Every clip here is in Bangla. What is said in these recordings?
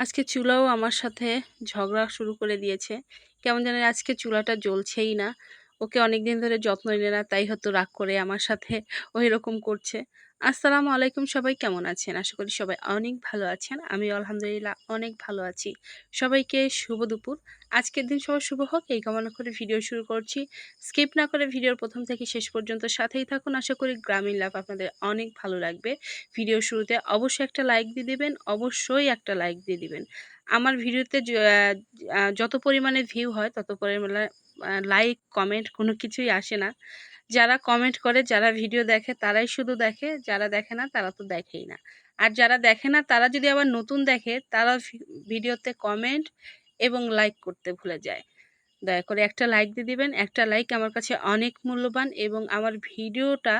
আজকে চুলাও আমার সাথে ঝগড়া শুরু করে দিয়েছে। কেমন জানেন আজকে চুলাটা জ্বলছেই না। ওকে অনেক দিন ধরে যত্ন নিলে না, তাই হয়তো রাগ করে আমার সাথে ওই রকম করছে। আসসালামু আলাইকুম সবাই, কেমন আছেন? আশা করি সবাই অনেক ভালো আছেন। আমি আলহামদুলিল্লাহ অনেক ভালো আছি। সবাইকে শুভ দুপুর। আজকের দিন সবার শুভ হোক, এই কামনা করে ভিডিও শুরু করছি। স্কিপ না করে ভিডিওর প্রথম থেকে শেষ পর্যন্ত সাথেই থাকুন। আশা করি গ্রামীণ লাভ আপনাদের অনেক ভালো লাগবে। ভিডিও শুরুতে অবশ্যই একটা লাইক দিয়ে দেবেন, অবশ্যই একটা লাইক দিয়ে দিবেন। আমার ভিডিওতে যত পরিমাণে ভিউ হয়, তত পরিমাণে লাইক, কমেন্ট কোনো কিছুই আসে না। যারা কমেন্ট করে, যারা ভিডিও দেখে, তারাই শুধু দেখে, যারা দেখে না, তারা তো দেখেই না। আর যারা দেখে না, তারা যদি আবার নতুন দেখে তারা ভিডিওতে কমেন্ট এবং লাইক করতে ভুলে যায়। দয়া করে একটা লাইক দিয়ে দিবেন, একটা লাইক আমার কাছে অনেক মূল্যবান এবং আমার ভিডিওটা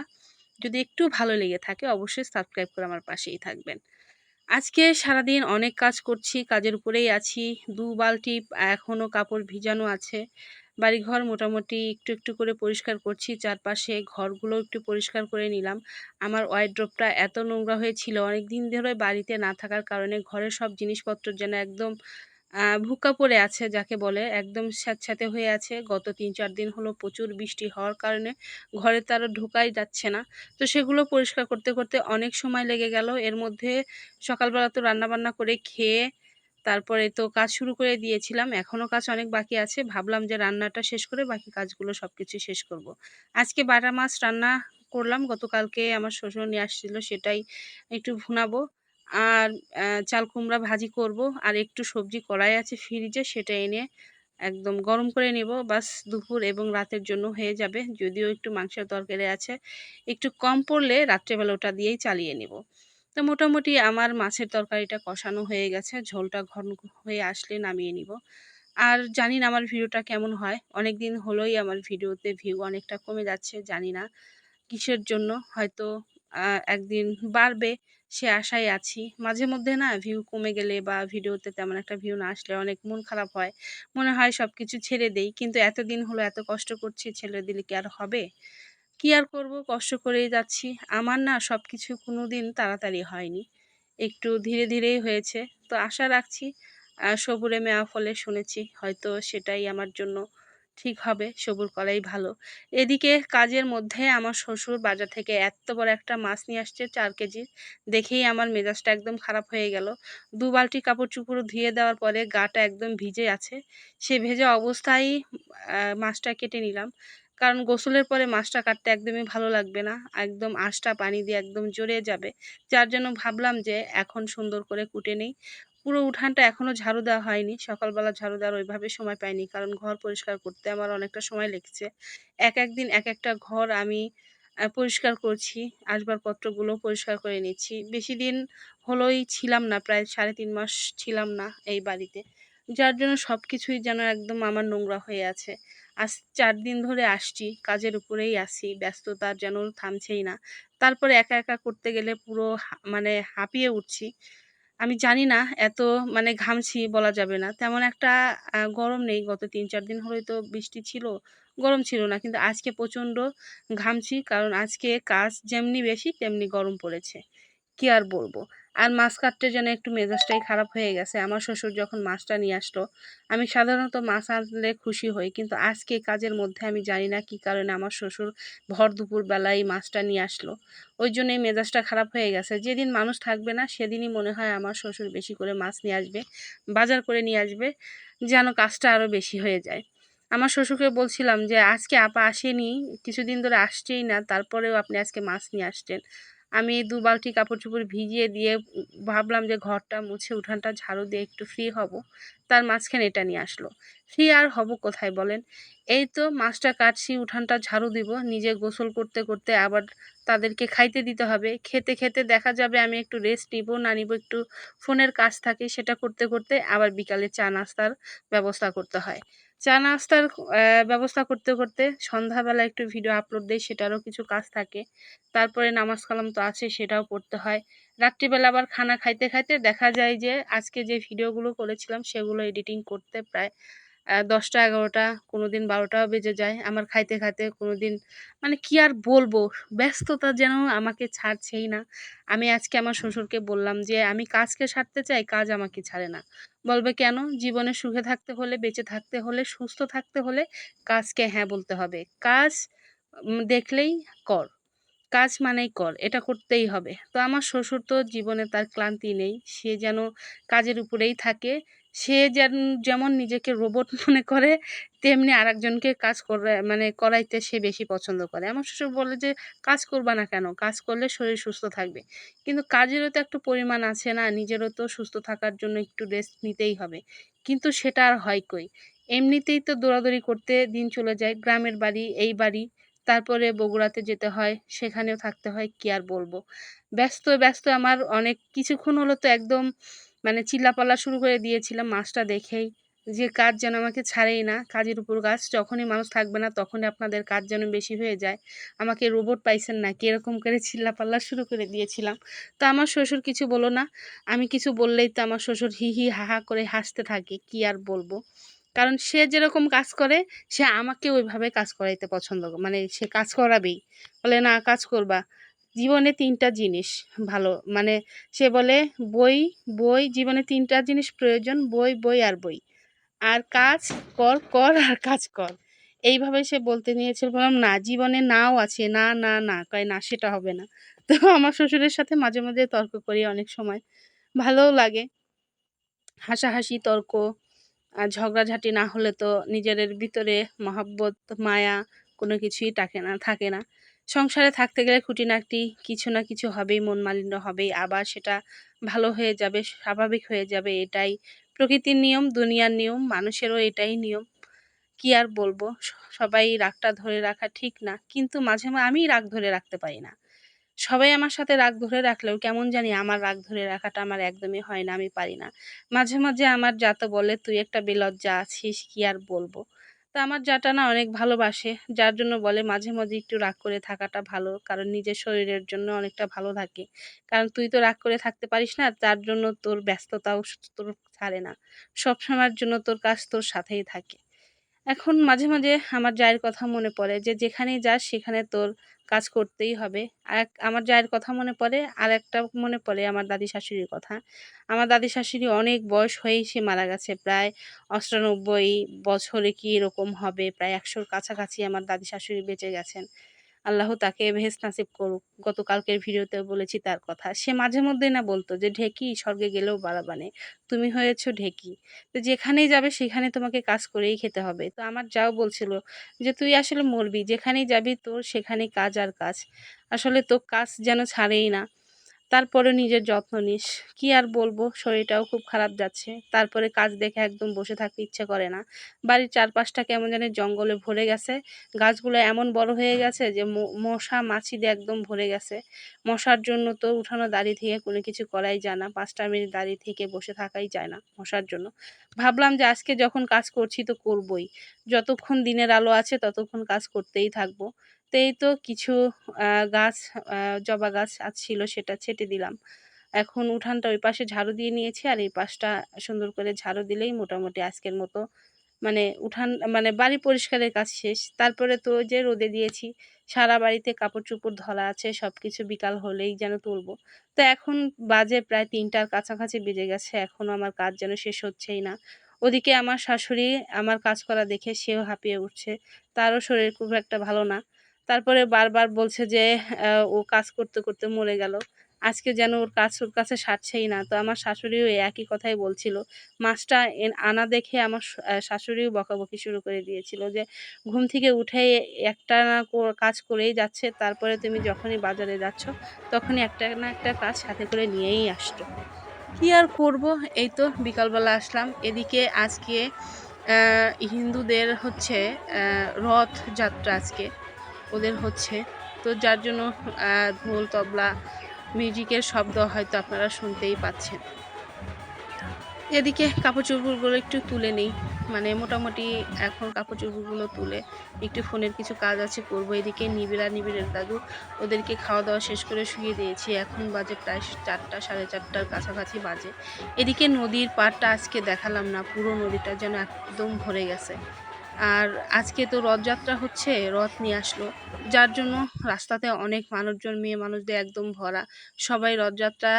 যদি একটু ভালো লেগে থাকে, অবশ্যই সাবস্ক্রাইব করে আমার পাশেই থাকবেন। আজকে সারাদিন অনেক কাজ করছি, কাজের উপরেই আছি। দু বালতি এখনও কাপড় ভিজানো আছে। বাড়িঘর মোটামুটি একটু একটু করে পরিষ্কার করছি। চারপাশে ঘরগুলো একটু পরিষ্কার করে নিলাম। আমার ওয়াইড্রপটা এত নোংরা হয়েছিল অনেক দিন ধরে বাড়িতে না থাকার কারণে ঘরের সব জিনিসপত্র যেন একদম ভুকা পড়ে আছে যাকে বলে, একদম স্যাঁতস্যাঁতে হয়ে আছে। গত তিন চার দিন হলো প্রচুর বৃষ্টি হওয়ার কারণে ঘরে তারও ঢোকাই যাচ্ছে না। তো সেগুলো পরিষ্কার করতে করতে অনেক সময় লেগে গেল। এর মধ্যে সকালবেলা তো রান্নাবান্না করে খেয়ে তারপরে তো কাজ শুরু করে দিয়েছিলাম এখনও কাজ অনেক বাকি আছে। ভাবলাম যে রান্নাটা শেষ করে বাকি কাজগুলো সব কিছু শেষ করব। আজকে বাটা মাছ রান্না করলাম, গতকালকে আমার শ্বশুর নিয়ে আসছিল, সেটাই একটু ভুনাবো। আর চাল কুমড়া ভাজি করব, আর একটু সবজি কড়াই আছে ফ্রিজে, সেটা এনে একদম গরম করে নেব। বাস দুপুর এবং রাতের জন্য হয়ে যাবে, যদিও একটু মাংসের তরকারি আছে। একটু কম পড়লে রাত্রেবেলা ওটা দিয়েই চালিয়ে নেব। তো মোটামুটি আমার মাছের তরকারিটা কষানো হয়ে গেছে। ঝোলটা ঘন হয়ে আসলে নামিয়ে নিব। আর জানি না আমার ভিডিওটা কেমন হয়। অনেক দিন হলোই আমার ভিডিওতে ভিউ অনেকটা কমে যাচ্ছে, জানি না কিসের জন্য। হয়তো একদিন বাড়বে, সে আশায় আছি। মাঝে মধ্যে না ভিউ কমে গেলে বা ভিডিওতে তেমন একটা ভিউ না আসলে অনেক মন খারাপ হয়। মনে হয় সব কিছু ছেড়ে দেই। কিন্তু এতদিন হলো এত কষ্ট করছি, ছেড়ে দিলে কি আর হবে? কি আর করব? কষ্ট করেই যাচ্ছি। আমার না সব কিছু কোনো দিন তাড়াতাড়ি হয়নি। একটু ধীরে ধীরেই হয়েছে। তো আশা রাখছি সবুরে মেয়া ফলে শুনেছি। হয়তো সেটাই আমার জন্য ঠিক হবে, সবুর কলাই ভালো। এদিকে কাজের মধ্যে আমার শ্বশুর বাজার থেকে এত বড় একটা মাছ নিয়ে আসছে চার কেজি। দেখেই আমার মেজাজটা একদম খারাপ হয়ে গেল। দু বালতি কাপড় চুপড় ধুয়ে দেওয়ার পরে গাটা একদম ভিজে আছে। সে ভেজা অবস্থায় মাছটা কেটে নিলাম। কারণ গোসলের পরে মাছটা কাটতে একদমই ভালো লাগবে না। একদম আঁশটা পানি দিয়ে একদম জড়ে যাবে। যার জন্য ভাবলাম যে এখন সুন্দর করে কুটে নেই। পুরো উঠানটা এখনও ঝাড়ু দেওয়া হয়নি। সকালবেলা ঝাড়ু দেওয়ার ওইভাবে সময় পাইনি কারণ ঘর পরিষ্কার করতে আমার অনেকটা সময় লেগেছে। এক এক দিন এক একটা ঘর আমি পরিষ্কার করছি, আসবাবপত্রগুলো পরিষ্কার করে নিচ্ছি। বেশি দিন হলোই ছিলাম না, প্রায় সাড়ে তিন মাস ছিলাম না এই বাড়িতে। যার জন্য সব কিছুই যেন একদম আমার নোংরা হয়ে আছে। আজ চার দিন ধরে আসছি, কাজের উপরেই আসি ব্যস্ততার যেন থামছেই না। তারপরে একা একা করতে গেলে পুরো মানে হাঁপিয়ে উঠছি। আমি জানি না, এত মানে ঘামছি বলা যাবে না। তেমন একটা গরম নেই, গত তিন, চার দিন হলে তো বৃষ্টি ছিল, গরম ছিল না। কিন্তু আজকে প্রচণ্ড ঘামছি, কারণ আজকে কাজ যেমনি বেশি, তেমনি গরম পড়েছে। কি আর বলব? আর মাছ কাটতে যেন একটু মেজাজটাই খারাপ হয়ে গেছে। আমার শ্বশুর যখন মাছটা নিয়ে আসলো, আমি সাধারণত মাছ আনলে খুশি হই, কিন্তু আজকে কাজের মধ্যে আমি জানি না কি কারণে আমার শ্বশুর ভর দুপুর বেলায় মাছটা নিয়ে আসলো। ওই জন্যই মেজাজটা খারাপ হয়ে গেছে। যেদিন মানুষ থাকবে না, সেদিনই মনে হয় আমার শ্বশুর বেশি করে মাছ নিয়ে আসবে, বাজার করে নিয়ে আসবে, যেন কাজটা আরও বেশি হয়ে যায়। আমার শ্বশুরকে বলছিলাম যে, আজকে আপা আসেনি, কিছুদিন ধরে আসছেই না, তারপরেও আপনি আজকে মাছ নিয়ে আসছেন। আমি দু বালতি কাপড় চোপড় ভিজিয়ে দিয়ে ভাবলাম যে ঘরটা মুছে উঠানটা ঝাড়ু দিয়ে একটু ফ্রি হব। তার মাঝখানে এটা নিয়ে আসলো। ফ্রি আর হব কোথায় বলেন? এই তো মাছটা কাটছি, উঠানটা ঝাড়ু দিব। নিজে গোসল করতে করতে আবার তাদেরকে খাইতে দিতে হবে। খেতে খেতে দেখা যাবে আমি একটু রেস্ট নিব, না নিব একটু ফোনের কাজ থাকে সেটা করতে করতে আবার বিকালে চা নাস্তার ব্যবস্থা করতে হয়। চা নাস্তার ব্যবস্থা করতে করতে সন্ধ্যাবেলা একটু ভিডিও আপলোড দেয় সেটারও কিছু কাজ থাকে। তারপরে নামাজ কালাম তো আছে, সেটাও পড়তে হয়। রাত্রিবেলা আবার খানা খাইতে খাইতে দেখা যায় যে, আজকে যে ভিডিওগুলো করেছিলাম, সেগুলো এডিটিং করতে প্রায় দশটা, এগারোটা কোনো দিন বারোটাও বেজে যায়। আমার খাইতে খাইতে কোনো দিন মানে কি আর বলব? ব্যস্ততা যেন আমাকে ছাড়ছেই না। আমি আজকে আমার শ্বশুরকে বললাম যে, আমি কাজকে ছাড়তে চাই, কাজ আমাকে ছাড়ে না। বলবে, কেন? জীবনে সুখে থাকতে হলে, বেঁচে থাকতে হলে, সুস্থ থাকতে হলে কাজকে হ্যাঁ বলতে হবে। কাজ দেখলেই কর। কাজ মানেই কর, এটা করতেই হবে। তো আমার শ্বশুর তো জীবনে তার ক্লান্তি নেই। সে যেন কাজের উপরেই থাকে। সে যেন, যেমন নিজেকে রোবট মনে করে, তেমনি আরেকজনকে কাজ করে মানে করাইতে সে বেশি পছন্দ করে। আমার শ্বশুর বলে যে, কাজ করবা না কেন? কাজ করলে শরীর সুস্থ থাকবে। কিন্তু কাজেরও তো একটু পরিমাণ আছে না, নিজেরও তো সুস্থ থাকার জন্য একটু রেস্ট নিতেই হবে। কিন্তু সেটা আর হয় কই? এমনিতেই তো দৌড়াদৌড়ি করতে দিন চলে যায়, গ্রামের বাড়ি, এই বাড়ি, তারপরে বগুড়াতে যেতে হয়, সেখানেও থাকতে হয়, কি আর বলব? ব্যস্ত ব্যস্ত আমার অনেক, কিছুক্ষণ হলো তো একদম মানে চিল্লাপাল্লা শুরু করে দিয়েছিলাম মাছটা দেখেই। যে কাজ যেন আমাকে ছাড়েই না, কাজের উপর কাজ। যখনই মানুষ থাকবে না, তখনই আপনাদের কাজ যেন বেশি হয়ে যায়। আমাকে রোবট পাইছেন না কি এরকম করে চিল্লাপাল্লা শুরু করে দিয়েছিলাম। তো আমার শ্বশুর কিছু বলো না। আমি কিছু বললেই তো আমার শ্বশুর হি হি হা হা করে হাসতে থাকে, কি আর বলব? কারণ সে যেরকম কাজ করে, সে আমাকে ওইভাবে কাজ করাইতে পছন্দ মানে সে কাজ করাবেই। বলে, না, কাজ করবা। জীবনে তিনটা জিনিস ভালো। মানে সে বলে বই বই, জীবনে তিনটা জিনিস প্রয়োজন, বই বই আর বই। আর কাজ কর কর আর কাজ কর। এইভাবে সে বলতে নিয়েছিল। বললাম, না, জীবনে নাও আছে। না না না। কয়, না, সেটা হবে না। তো আমার শ্বশুরের সাথে মাঝে মাঝে তর্ক করি অনেক সময়। ভালোও লাগে। হাসাহাসি, তর্ক, আর ঝগড়াঝাটি না হলে তো নিজেদের ভিতরে মহাব্বত, মায়া কোনো কিছুই থাকে না থাকে না। সংসারে থাকতে গেলে খুঁটিনাটি কিছু না কিছু হবেই মন মালিন্য হবেই। আবার সেটা ভালো হয়ে যাবে, স্বাভাবিক হয়ে যাবে, এটাই প্রকৃতির নিয়ম, দুনিয়ার নিয়ম, মানুষেরও এটাই নিয়ম। কি আর বলব সবাই রাগটা ধরে রাখা ঠিক না, কিন্তু মাঝে মাঝে আমি রাগ ধরে রাখতে পারি না। সবাই আমার সাথে রাগ ধরে রাখলেও কেমন জানি আমার রাগ ধরে রাখাটা আমার একদমই হয় না, আমি পারি না। মাঝে মাঝে আমার যা তো বলে, তুই একটা বেলজ্জা আছিস, কি আর বলব? তা আমার যাটা না অনেক ভালোবাসে। যার জন্য বলে মাঝে মাঝে একটু রাগ করে থাকাটা ভালো। কারণ নিজের শরীরের জন্য অনেকটা ভালো থাকে। কারণ তুই তো রাগ করে থাকতে পারিস না, তার জন্য তোর ব্যস্ততাও তোর ছাড়ে না। সব সময়ের জন্য তোর কাজ তোর সাথেই থাকে। এখন মাঝে মাঝে আমার জায়ের কথা মনে পড়ে যে যেখানেই যাস সেখানে তোর কাজ করতেই হবে। এক আমার জায়ের কথা মনে পড়ে, আর একটা মনে পড়ে আমার দাদি শাশুড়ির কথা। আমার দাদি শাশুড়ি অনেক বয়স হয়েই সে মারা গেছে, প্রায় অষ্টানব্বই বছরে কি এরকম হবে, প্রায় একশোর কাছাকাছি আমার দাদি শাশুড়ি বেঁচে গেছেন। আল্লাহ তাকে ভেস নাসিব করুক। গতকালকের ভিডিওতে বলেছি তার কথা। সে মাঝে মধ্যে না বলতো যে, ঢেকি, স্বর্গে গেলেও বাড়াবানে। তুমি হয়েছ ঢেকি। তো যেখানেই যাবে সেখানে তোমাকে কাজ করেই খেতে হবে। তো আমার যাও বলছিল যে, তুই আসলে মরবি। যেখানেই যাবি তোর সেখানে কাজ আর কাজ। আসলে তো কাজ যেন ছাড়েই না। তারপরে নিজের যত্ন নিস। কি আর বলব, শরীরটাও খুব খারাপ যাচ্ছে। তারপরে কাজ দেখে একদম বসে থাকতে ইচ্ছে করে না। বাড়ির চারপাশটা কেমন জানি জঙ্গলে ভরে গেছে। গাছগুলো এমন বড় হয়ে গেছে যে মশা মাছি দিয়ে একদম ভরে গেছে। মশার জন্য তো উঠানো দাঁড়িয়ে থেকে কোনো কিছু করাই যায় না। পাঁচটা মিনিট দাঁড়িয়ে থেকে বসে থাকাই যায় না মশার জন্য। ভাবলাম যে আজকে যখন কাজ করছি তো করবই। যতক্ষণ দিনের আলো আছে ততক্ষণ কাজ করতেই থাকব। তো এই তো কিছু গাছ জবা গাছ ছিল সেটা ছেটে দিলাম। এখন উঠানটা ওই পাশে ঝাড়ু দিয়ে নিয়েছি আর এই পাশটা সুন্দর করে ঝাড়ু দিলেই মোটামুটি আজকের মতো। মানে উঠান মানে বাড়ি পরিষ্কারের কাজ শেষ। তারপরে তো যে রোদে দিয়েছি, সারা বাড়িতে কাপড় চোপড় ধরা আছে সব কিছু বিকাল হলেই যেন তুলবো। তো এখন বাজে প্রায় তিনটার কাছাকাছি বেজে গেছে এখনও আমার কাজ যেন শেষ হচ্ছেই না। ওদিকে আমার শাশুড়ি আমার কাজ করা দেখে সেও হাঁপিয়ে উঠছে। তারও শরীর খুব একটা ভালো না। তারপরে বারবার বলছে যে ও কাজ করতে করতে মরে গেল। আজকে যেন ওর কাজ ওর কাছে সারছেই না। তো আমার শাশুড়িও একই কথাই বলছিল। মাছটা আনা দেখে আমার শাশুড়িও বকাবকি শুরু করে দিয়েছিল যে, ঘুম থেকে উঠে একটা না কাজ করেই যাচ্ছে। তারপরে তুমি যখনই বাজারে যাচ্ছ, তখনই একটা না একটা কাজ সাথে করে নিয়েই আসতো কি আর করব? এই তো বিকালবেলা আসলাম। এদিকে আজকে হিন্দুদের হচ্ছে রথ যাত্রা আজকে। ওদের হচ্ছে। তো যার জন্য ঢোল, তবলা, মিউজিকের শব্দ হয়তো আপনারা শুনতেই পাচ্ছেন। এদিকে কাপড় চোপড়গুলো একটু তুলে নেই। মানে মোটামুটি এখন কাপড় চোপড়গুলো তুলে একটু ফোনের কিছু কাজ আছে, করব। এদিকে নিবিড়া, নিবিড়ের দাদু ওদেরকে খাওয়া দাওয়া শেষ করে শুয়ে দিয়েছি। এখন বাজে প্রায় চারটা, সাড়ে চারটার কাছাকাছি বাজে। এদিকে নদীর পাড়টা আজকে দেখালাম না, পুরো নদীটা যেন একদম ভরে গেছে। আর আজকে তো রথযাত্রা হচ্ছে, রথ নিয়ে আসলো। যার জন্য রাস্তাতে অনেক মানুষজন, মেয়ে মানুষদের একদম ভরা। সবাই রথযাত্রা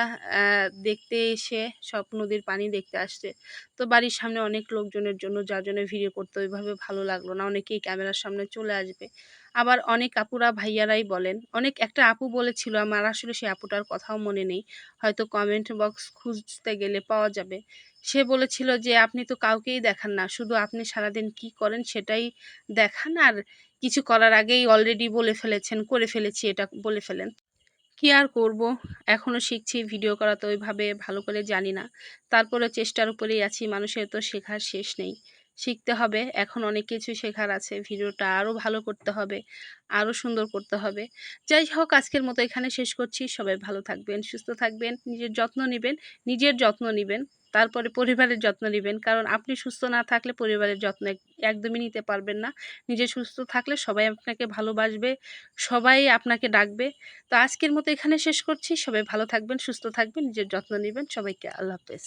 দেখতে এসে সব নদীর পানি দেখতে আসছে। তো বাড়ির সামনে অনেক লোকজনের জন্য যার জন্য ভিডিও করতে ওইভাবে ভালো লাগল না। অনেকেই ক্যামেরার সামনে চলে আসবে। আবার অনেক আপুরা ভাইয়ারাই বলেন। অনেক একটা আপু বলেছিল, আমার আসলে সেই আপুটার কথাও মনে নেই। হয়তো কমেন্ট বক্স খুঁজতে গেলে পাওয়া যাবে। সে বলেছিল যে, আপনি তো কাউকেই দেখান না। শুধু আপনি সারাদিন কি করেন সেটাই দেখান আর কিছু করার আগেই অলরেডি বলে ফেলেছেন, করে ফেলেছি এটা বলে ফেলেন। কি আর করব? এখনও শিখছি ভিডিও করা তো ওইভাবে ভালো করে জানি না। তারপরে চেষ্টার উপরেই আছি, মানুষের তো শেখার শেষ নেই। শিখতে হবে। এখন অনেক কিছু শেখার আছে। ভিডিওটা আরও ভালো করতে হবে আরও সুন্দর করতে হবে। যাই হোক, আজকের মতো এখানে শেষ করছি। সবাই ভালো থাকবেন, সুস্থ থাকবেন, নিজের যত্ন নেবেন, নিজের যত্ন নেবেন, তারপরে পরিবারের যত্ন নেবেন। কারণ আপনি সুস্থ না থাকলে পরিবারের যত্ন একদমই নিতে পারবেন না। নিজে সুস্থ থাকলে সবাই আপনাকে ভালোবাসবে, সবাই আপনাকে ডাকবে। তো আজকের মতো এখানে শেষ করছি। সবাই ভালো থাকবেন, সুস্থ থাকবেন, নিজের যত্ন নেবেন। সবাইকে আল্লাহ হাফেজ।